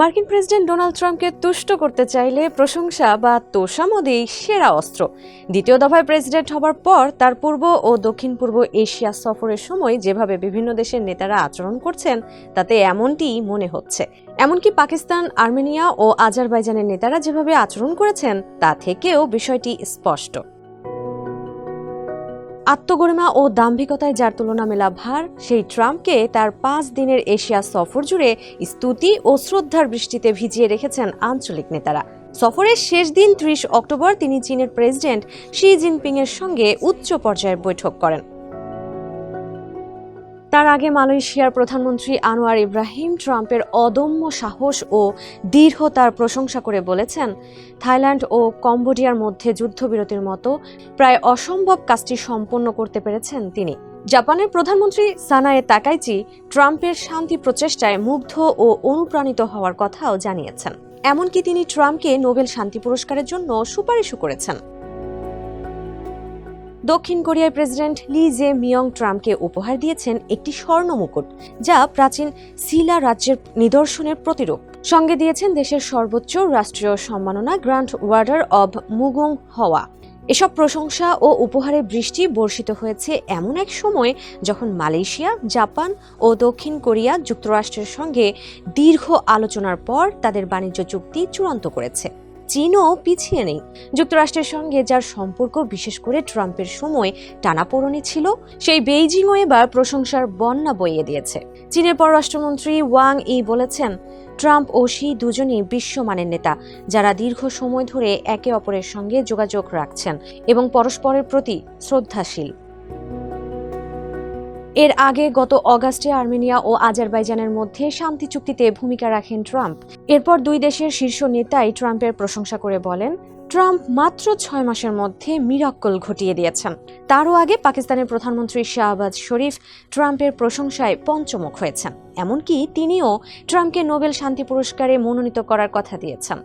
মার্কিন president Donald ট্রাম্পকে তুষ্ট করতে চাইলে প্রশংসা বা তোষামোদেই সেরা অস্ত্র। দ্বিতীয় দফায় প্রেসিডেন্ট হবার পর তার পূর্ব ও দক্ষিণ পূর্ব এশিয়া সফরের সময় যেভাবে বিভিন্ন দেশের নেতারা আচরণ করছেন, তাতে এমনটিই মনে হচ্ছে। এমনকি পাকিস্তান, আর্মেনিয়া ও আজারবাইজানের নেতারা যেভাবে আচরণ করেছেন, তা থেকেও বিষয়টি স্পষ্ট। আত্মগরিমা ও দাম্ভিকতায় যার তুলনা মেলা ভার, সেই ট্রাম্পকে তার পাঁচ দিনের এশিয়া সফর জুড়ে স্তুতি ও শ্রদ্ধার বৃষ্টিতে ভিজিয়ে রেখেছেন আঞ্চলিক নেতারা। সফরের শেষ দিন ত্রিশ অক্টোবর তিনি চীনের প্রেসিডেন্ট শি জিনপিং এর সঙ্গে উচ্চ পর্যায়ের বৈঠক করেন। তার আগে মালয়েশিয়ার প্রধানমন্ত্রী আনোয়ার ইব্রাহিম ট্রাম্পের অদম্য সাহস ও দৃঢ়তার প্রশংসা করে বলেছেন, থাইল্যান্ড ও কম্বোডিয়ার মধ্যে যুদ্ধবিরতির মতো প্রায় অসম্ভব কাজটি সম্পন্ন করতে পেরেছেন তিনি। জাপানের প্রধানমন্ত্রী সানায়ে তাকাইচি ট্রাম্পের শান্তি প্রচেষ্টায় মুগ্ধ ও অনুপ্রাণিত হওয়ার কথাও জানিয়েছেন। এমনকি তিনি ট্রাম্পকে নোবেল শান্তি পুরস্কারের জন্য সুপারিশও করেছেন। দক্ষিণ কোরিয়ার প্রেসিডেন্ট লি জে মিয়ং ট্রাম্পকে উপহার দিয়েছেন একটি স্বর্ণ মুকুট যা প্রাচীন সিলা রাজ্যের নিদর্শনের প্রতিরূপ। সঙ্গে দিয়েছেন দেশের সর্বোচ্চ রাষ্ট্রীয় সম্মাননা গ্র্যান্ড ওয়ার্ডার অব মুগুং হওয়া। এসব প্রশংসা ও উপহারের বৃষ্টি বর্ষিত হয়েছে এমন এক সময় যখন মালয়েশিয়া, জাপান ও দক্ষিণ কোরিয়া যুক্তরাষ্ট্রের সঙ্গে দীর্ঘ আলোচনার পর তাদের বাণিজ্য চুক্তি চূড়ান্ত করেছে। চীনও পিছিয়ে নেই। যুক্তরাষ্ট্রের সঙ্গে যার সম্পর্ক, বিশেষ করে ট্রাম্পের সময় টানাপোড়েনে ছিল, সেই বেইজিংও এবার প্রশংসার বন্যা বইয়ে দিয়েছে। চীনের পররাষ্ট্রমন্ত্রী ওয়াং ই বলেছেন, ট্রাম্প ও শি দুজনই বিশ্বমানের নেতা, যারা দীর্ঘ সময় ধরে একে অপরের সঙ্গে যোগাযোগ রাখছেন এবং পরস্পরের প্রতি শ্রদ্ধাশীল। এর আগে গত অগাস্টে আর্মেনিয়া ও আজারবাইজানের মধ্যে শান্তি চুক্তিতে ভূমিকা রাখেন ট্রাম্প। এরপর দুই দেশের শীর্ষ নেতাই ট্রাম্পের প্রশংসা করে বলেন, ট্রাম্প মাত্র ছয় মাসের মধ্যে মিরাক্কল ঘটিয়ে দিয়েছেন। তারও আগে পাকিস্তানের প্রধানমন্ত্রী শাহবাজ শরীফ ট্রাম্পের প্রশংসায় পঞ্চমুখ হয়েছেন। এমনকি তিনিও ট্রাম্পকে নোবেল শান্তি পুরস্কারে মনোনীত করার কথা দিয়েছেন।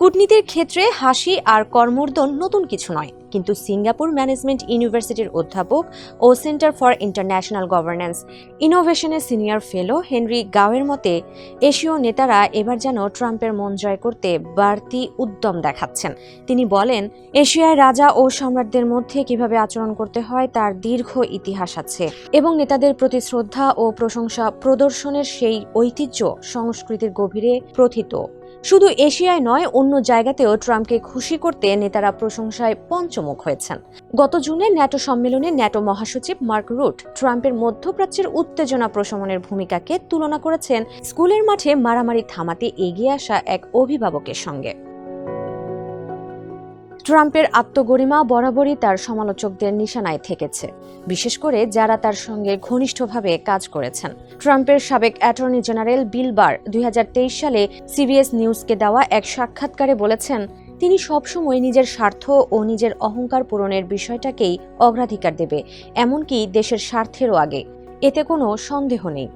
কূটনীতির ক্ষেত্রে হাসি আর কর্মর্দন নতুন কিছু নয়। কিন্তু সিঙ্গাপুর ম্যানেজমেন্ট ইউনিভার্সিটির অধ্যাপক ও সেন্টার ফর ইন্টারন্যাশনাল গভর্নেন্স ইনোভেশনের সিনিয়র ফেলো হেনরি গাওয়ের মতে, এশীয় নেতারা এবার যেন ট্রাম্পের মন জয় করতে বাড়তি উদ্যম দেখাচ্ছেন। তিনি বলেন এশিয়ায় রাজা ও সম্রাটদের মধ্যে কীভাবে আচরণ করতে হয় তার দীর্ঘ ইতিহাস আছে এবং নেতাদের প্রতি শ্রদ্ধা ও প্রশংসা প্রদর্শনের সেই ঐতিহ্য সংস্কৃতির গভীরে প্রথিত। শুধু এশিয়ায় নয়, অন্য জায়গাতেও ট্রাম্পকে খুশি করতে নেতারা প্রশংসায় পঞ্চমুখ হয়েছেন। গত জুনে ন্যাটো সম্মেলনে ন্যাটো মহাসচিব মার্ক রুট ট্রাম্পের মধ্যপ্রাচ্যের উত্তেজনা প্রশমনের ভূমিকাকে তুলনা করেছেন। স্কুলের মাঠে মারামারি থামাতে এগিয়ে আসা এক অভিভাবকের সঙ্গে। ট্রাম্পের আত্মগরিমা বরাবরই তার সমালোচকদের নিশানায় থেকেছে, বিশেষ করে যারা তার সঙ্গে ঘনিষ্ঠভাবে কাজ করেছেন। ট্রাম্পের সাবেক অ্যাটর্নি জেনারেল বিল বার দুই হাজার তেইশ সালে সিবিএস নিউজকে দেওয়া এক সাক্ষাৎকারে বলেছেন, তিনি সবসময় নিজের স্বার্থ ও নিজের অহংকার পূরণের বিষয়টাকেই অগ্রাধিকার দেবে, এমনকি দেশের স্বার্থেরও আগে। এতে কোনো সন্দেহ নেই।